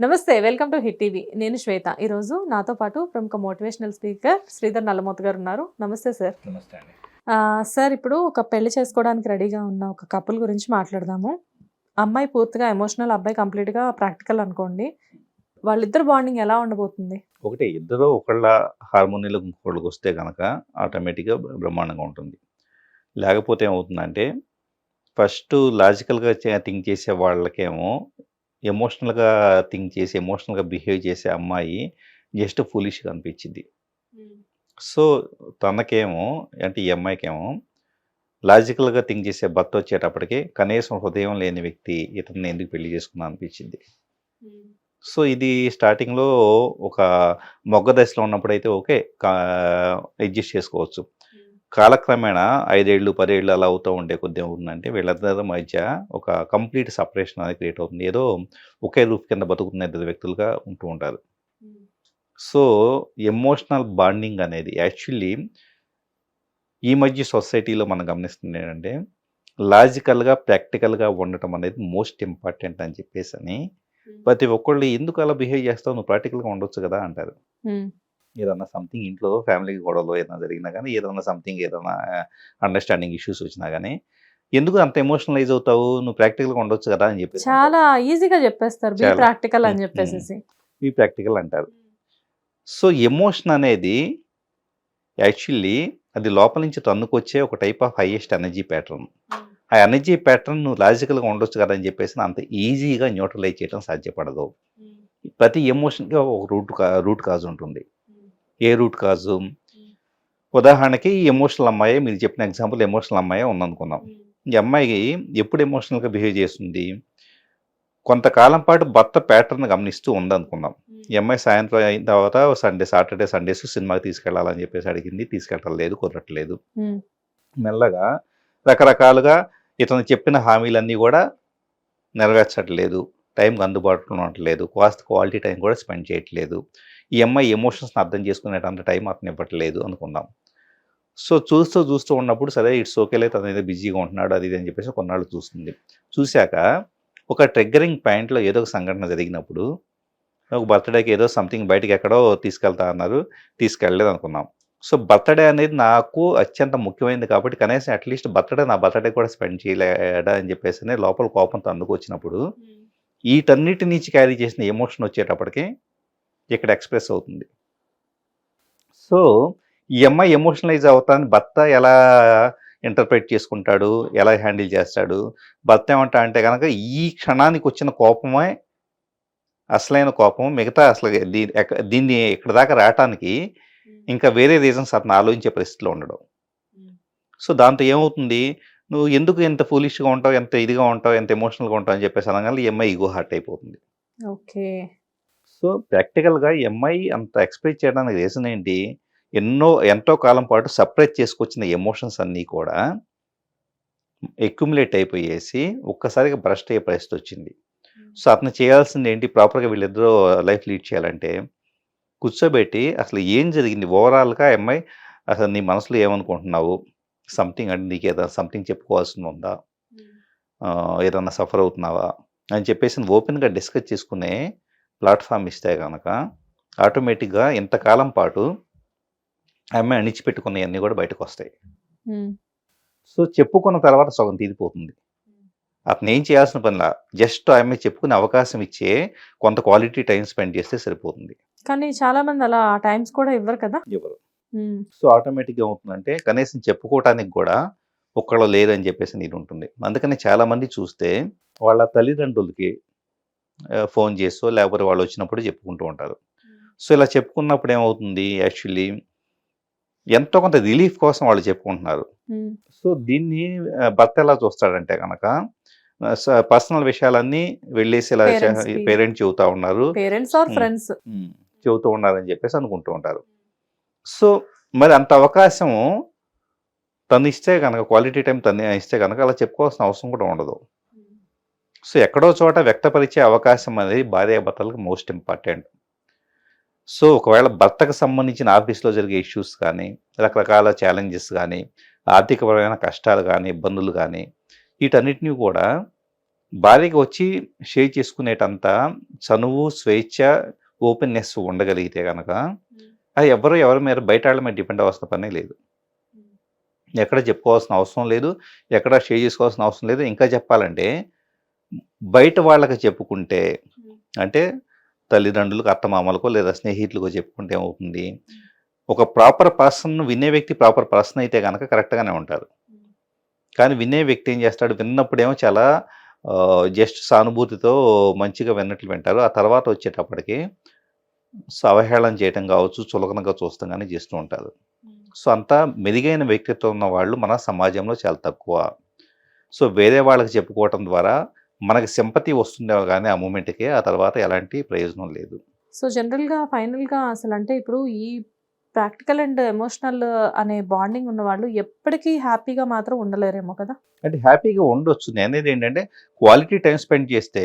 నమస్తే welcome to hit TV. నేను శ్వేత. ఈరోజు నాతో పాటు ప్రముఖ మోటివేషనల్ స్పీకర్ శ్రీధర్ నల్లమూత గారు ఉన్నారు. నమస్తే సార్. నమస్తే సార్ ఇప్పుడు ఒక పెళ్ళి చేసుకోవడానికి రెడీగా ఉన్న ఒక కపుల్ గురించి మాట్లాడదాము. అమ్మాయి పూర్తిగా ఎమోషనల్ అబ్బాయి కంప్లీట్గా ప్రాక్టికల్ అనుకోండి. వాళ్ళిద్దరు బాండింగ్ ఎలా ఉండబోతుంది? ఒకటి ఇద్దరు ఒకళ్ళ హార్మోనియలు ఇంకొకళ్ళకి వస్తే కనుక ఆటోమేటిక్గా బ్రహ్మాండంగా ఉంటుంది. లేకపోతే ఏమవుతుందంటే ఫస్ట్ లాజికల్గా థింక్ చేసే వాళ్ళకేమో ఎమోషనల్గా థింక్ చేసి ఎమోషనల్గా బిహేవ్ చేసే అమ్మాయి జస్ట్ ఫులిష్గా అనిపించింది. సో తనకేమో అంటే ఈ అమ్మాయికేమో లాజికల్గా థింక్ చేసే భర్త వచ్చేటప్పటికి కనీసం హృదయం లేని వ్యక్తి ఇతన్ని ఎందుకు పెళ్ళి చేసుకున్నా అనిపించింది. సో ఇది స్టార్టింగ్లో ఒక మొగ్గ దశలో ఉన్నప్పుడైతే ఓకే అడ్జస్ట్ చేసుకోవచ్చు. కాలక్రమేణా ఐదేళ్ళు పదేళ్ళు అలా అవుతూ ఉండే కొద్ది ఏమవుతుందంటే వీళ్ళిద్దరి మధ్య ఒక కంప్లీట్ సపరేషన్ అనేది క్రియేట్ అవుతుంది. ఏదో ఒకే రూఫ్ కింద బతుకుతున్న ఇద్దరు వ్యక్తులుగా ఉంటూ ఉంటారు. సో ఎమోషనల్ బాండింగ్ అనేది యాక్చువల్లీ ఈ మధ్య సొసైటీలో మనం గమనిస్తుంది ఏంటంటే లాజికల్గా ప్రాక్టికల్గా ఉండటం అనేది మోస్ట్ ఇంపార్టెంట్ అని చెప్పేసి అని ప్రతి ఒక్కళ్ళు ఎందుకు అలా బిహేవ్ చేస్తావు నువ్వు ప్రాక్టికల్గా ఉండొచ్చు కదా అంటారు. ఏదన్నా సంథింగ్ ఇంట్లో ఫ్యామిలీ గొడవలో ఏదైనా జరిగినా కానీ ఏదన్నా సంథింగ్ ఏదైనా అండర్స్టాండింగ్ ఇష్యూస్ వచ్చినా కానీ ఎందుకు అంత ఎమోషనలైజ్ అవుతావు? నువ్వు ప్రాక్టికల్గా ఉండొచ్చు కదా అని చెప్పేసి చాలా ఈజీగా చెప్పేస్తారు. బి. ప్రాక్టికల్ అని. చెప్పేసి ఈ ప్రాక్టికల్ అంటారు. సో ఎమోషన్ అనేది యాక్చువల్లీ అది లోపల నుంచి తన్నుకొచ్చే ఒక type of highest energy pattern ఆ ఎనర్జీ ప్యాటర్న్ నువ్వు లాజికల్గా ఉండొచ్చు కదా అని చెప్పేసి అంత ఈజీగా న్యూట్రలైజ్ చేయడం సాధ్యపడదు. ప్రతి ఎమోషన్కి ఒక రూట్ కా రూట్ కాజ్ ఉంటుంది. ఏ రూట్ కాజు? ఉదాహరణకి ఈ ఎమోషనల్ అమ్మాయి మీరు చెప్పిన ఎగ్జాంపుల్ ఎమోషనల్ అమ్మాయి ఉందనుకుందాం. ఈ అమ్మాయి ఎప్పుడు ఎమోషనల్గా బిహేవ్ చేస్తుంది? కొంతకాలం పాటు భర్త ప్యాటర్న్ గమనిస్తూ ఉందనుకుందాం. ఈ అమ్మాయి సాయంత్రం అయిన తర్వాత సండే సాటర్డే సండేస్ సినిమాకి తీసుకెళ్ళాలని చెప్పేసి అడిగింది. తీసుకెళ్ళలేదు కుదరట్లేదు. మ్మ్. మెల్లగా రకరకాలుగా ఇతను చెప్పిన హామీలన్నీ కూడా నెరవేర్చట్లేదు. టైంకి అందుబాటులో ఉండట్లేదు. కాస్త క్వాలిటీ టైం కూడా స్పెండ్ చేయట్లేదు. ఈ అమ్మాయి ఎమోషన్స్ని అర్థం చేసుకునేటంత టైం అతను ఇవ్వట్లేదు అనుకుందాం. సో చూస్తూ చూస్తూ ఉన్నప్పుడు సరే ఇట్స్ ఓకేలే తను ఏదో బిజీగా ఉంటున్నాడు అది ఇది అని చెప్పేసి కొన్నాళ్ళు చూస్తుంది. చూశాక ఒక ట్రిగ్గరింగ్ పాయింట్లో ఏదో ఒక సంఘటన జరిగినప్పుడు ఒక బర్త్డేకి ఏదో సంథింగ్ బయటికి ఎక్కడో తీసుకెళ్తా అన్నారు తీసుకెళ్ళలేదు అనుకున్నాం సో బర్త్డే అనేది నాకు అత్యంత ముఖ్యమైనది కాబట్టి కనీసం అట్లీస్ట్ బర్త్డే నా బర్త్డే కూడా స్పెండ్ చేయలేడా అని చెప్పేసి లోపల కోపంతో అందుకు వచ్చినప్పుడు వీటన్నిటి నుంచి క్యారీ చేసిన ఎమోషన్ వచ్చేటప్పటికి ఇక్కడ ఎక్స్ప్రెస్ అవుతుంది. సో ఈ అమ్మాయి ఎమోషనలైజ్ అవుతాన్ని భర్త ఎలా ఇంటర్ప్రిట్ చేసుకుంటాడు? ఎలా హ్యాండిల్ చేస్తాడు? భర్త ఏమంటా అంటే కనుక ఈ క్షణానికి వచ్చిన కోపమే అసలైన కోపం మిగతా అసలు దీన్ని ఇక్కడ దాకా రావటానికి ఇంకా వేరే రీజన్స్ అతను ఆలోచించే పరిస్థితిలో ఉండడం. సో దాంతో ఏమవుతుంది? నువ్వు ఎందుకు ఎంత ఫూలిష్గా ఉంటావు? ఎంత ఇదిగా ఉంటావు? ఎంత ఎమోషనల్గా ఉంటావు? అని చెప్పేసి అనగానే ఈ అమ్మాయి ఈగో హార్ట్ అయిపోతుంది. ఓకే. సో ప్రాక్టికల్గా అమ్మాయి అంత ఎక్స్ప్రెస్ చేయడానికి రీజన్ ఏంటి? ఎన్నో ఎంతో కాలం పాటు సపరేట్ చేసుకొచ్చిన ఎమోషన్స్ అన్నీ కూడా ఎక్యుములేట్ అయిపోయేసి ఒక్కసారిగా బ్రస్ట్ అయ్యే పరిస్థితి వచ్చింది. సో అతను చేయాల్సింది ఏంటి? ప్రాపర్గా వీళ్ళిద్దరూ లైఫ్ లీడ్ చేయాలంటే కూర్చోబెట్టి అసలు ఏం జరిగింది? ఓవరాల్గా అమ్మాయి అసలు నీ మనసులో ఏమనుకుంటున్నావు? సంథింగ్ అంటే నీకు ఏదైనా సంథింగ్ చెప్పుకోవాల్సింది ఉందా? ఏదన్నా సఫర్ అవుతున్నావా? అని చెప్పేసి ఓపెన్గా డిస్కస్ చేసుకునే ప్లాట్ఫామ్ ఇస్తే కనుక ఆటోమేటిక్గా ఇంతకాలం పాటు ఆ అమ్మాయి అణిచిపెట్టుకున్నవన్నీ కూడా బయటకు వస్తాయి. సో చెప్పుకున్న తర్వాత సగం తీరిపోతుంది. అతను ఏం చేయాల్సిన పనిలా? జస్ట్ ఆమె చెప్పుకునే అవకాశం ఇచ్చే కొంత క్వాలిటీ టైం స్పెండ్ చేస్తే సరిపోతుంది. కానీ చాలా మంది అలా టైమ్స్ కూడా ఇవ్వరు కదా? మ్మ్. సో ఆటోమేటిక్గా ఏమవుతుందంటే కనీసం చెప్పుకోవటానికి కూడా ఒక్కళ్ళు లేదని చెప్పేసి నీరు ఉంటుంది అందుకని చాలా మంది చూస్తే వాళ్ళ తల్లిదండ్రులకి ఫోన్ చేసో లేకపోతే వాళ్ళు వచ్చినప్పుడు చెప్పుకుంటూ ఉంటారు. సో ఇలా చెప్పుకున్నప్పుడు ఏమవుతుంది యాక్చువల్లీ ఎంతో కొంత రిలీఫ్ కోసం వాళ్ళు చెప్పుకుంటున్నారు. సో దీన్ని భర్త ఎలా చూస్తాడంటే కనుక పర్సనల్ విషయాలన్నీ వెళ్ళేసి ఇలా. పేరెంట్స్ చెబుతా ఉన్నారు. చెబుతూ ఉన్నారని చెప్పేసి అనుకుంటూ ఉంటారు. సో మరి అంత అవకాశం తను ఇస్తే కనుక క్వాలిటీ టైం తను ఇస్తే కనుక అలా చెప్పుకోవాల్సిన అవసరం కూడా ఉండదు. సో ఎక్కడో చోట వ్యక్తపరిచే అవకాశం అనేది భార్యాభర్తలకు మోస్ట్ ఇంపార్టెంట్. సో ఒకవేళ భర్తకు సంబంధించిన ఆఫీస్లో జరిగే ఇష్యూస్ కానీ రకరకాల ఛాలెంజెస్ కానీ ఆర్థికపరమైన కష్టాలు కానీ ఇబ్బందులు కానీ వీటన్నిటిని కూడా భార్యకి వచ్చి షేర్ చేసుకునేటంత చనువు స్వేచ్ఛ ఓపెన్నెస్ ఉండగలిగితే కనుక అది ఎవరు ఎవరి మీద బయట వాళ్ళ మీద డిపెండ్ అవ్వాల్సిన పనే లేదు. ఎక్కడ చెప్పుకోవాల్సిన అవసరం లేదు ఎక్కడ షేర్ చేసుకోవాల్సిన అవసరం లేదు. ఇంకా చెప్పాలంటే బయట వాళ్ళకి చెప్పుకుంటే అంటే తల్లిదండ్రులకు అత్తమామలకో లేదా స్నేహితులకో చెప్పుకుంటే ఏమవుతుంది? ఒక ప్రాపర్ పర్సన్ వినే వ్యక్తి ప్రాపర్ పర్సన్ అయితే కనుక కరెక్ట్గానే ఉంటారు. కానీ వినే వ్యక్తి ఏం చేస్తాడు? విన్నప్పుడేమో చాలా జస్ట్ సానుభూతితో మంచిగా విన్నట్లు వింటారు. ఆ తర్వాత వచ్చేటప్పటికి అవహేళన చేయటం కావచ్చు చులకనగా చూస్తాం కానీ చేస్తూ ఉంటారు. సో అంత మెరుగైన వ్యక్తిత్వం ఉన్న వాళ్ళు మన సమాజంలో చాలా తక్కువ. సో వేరే వాళ్ళకి చెప్పుకోవటం ద్వారా మనకి సింపతి వస్తుండే కానీ ఆ మూమెంట్కి ఆ తర్వాత ఎలాంటి ప్రయోజనం లేదు. సో జనరల్గా ఫైనల్గా అసలు అంటే ఇప్పుడు ఈ ప్రాక్టికల్ అండ్ ఎమోషనల్ అనే బాండింగ్ ఉన్న వాళ్ళు ఎప్పటికీ హ్యాపీగా మాత్రం ఉండలేరేమో కదా? అంటే హ్యాపీగా ఉండొచ్చు. నేనేది ఏంటంటే క్వాలిటీ టైం స్పెండ్ చేస్తే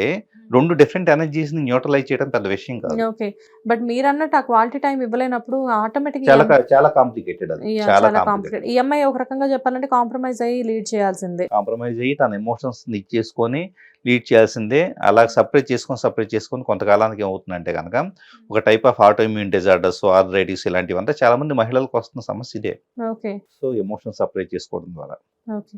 రెండు డిఫరెంట్ ఎనర్జీస్ని న్యూట్రలైజ్ చేయడం పెద్ద విషయం కాదు. ఓకే. బట్ మీరు అన్నట్టు ఆ క్వాలిటీ టైం ఇవ్వలేనప్పుడు ఆటోమేటిక్ చాలా చాలా కాంప్లికేటెడ్ అది. చాలా కాంప్లికేటెడ్. కాంప్లికేట్ ఈ అమ్మాయి ఒక రకంగా చెప్పాలంటే కాంప్రమైజ్ అయ్యి లీడ్ చేయాల్సిందే. కాంప్రమైజ్ అయ్యి తన ఎమోషన్స్ ఇచ్చేసుకొని లీడ్ చేయాల్సిందే. అలా సపరేట్ చేసుకొని సపరేట్ చేసుకొని కొంతకాలానికి ఏమవుతుందంటే కనుక ఒక type of autoimmune disorders arthritis ఇలాంటివంతా చాలా మంది మహిళలకు వస్తున్న సమస్య ఇదే. ఓకే. సో ఎమోషన్ సపరేట్ చేసుకోవడం ద్వారా. Okay.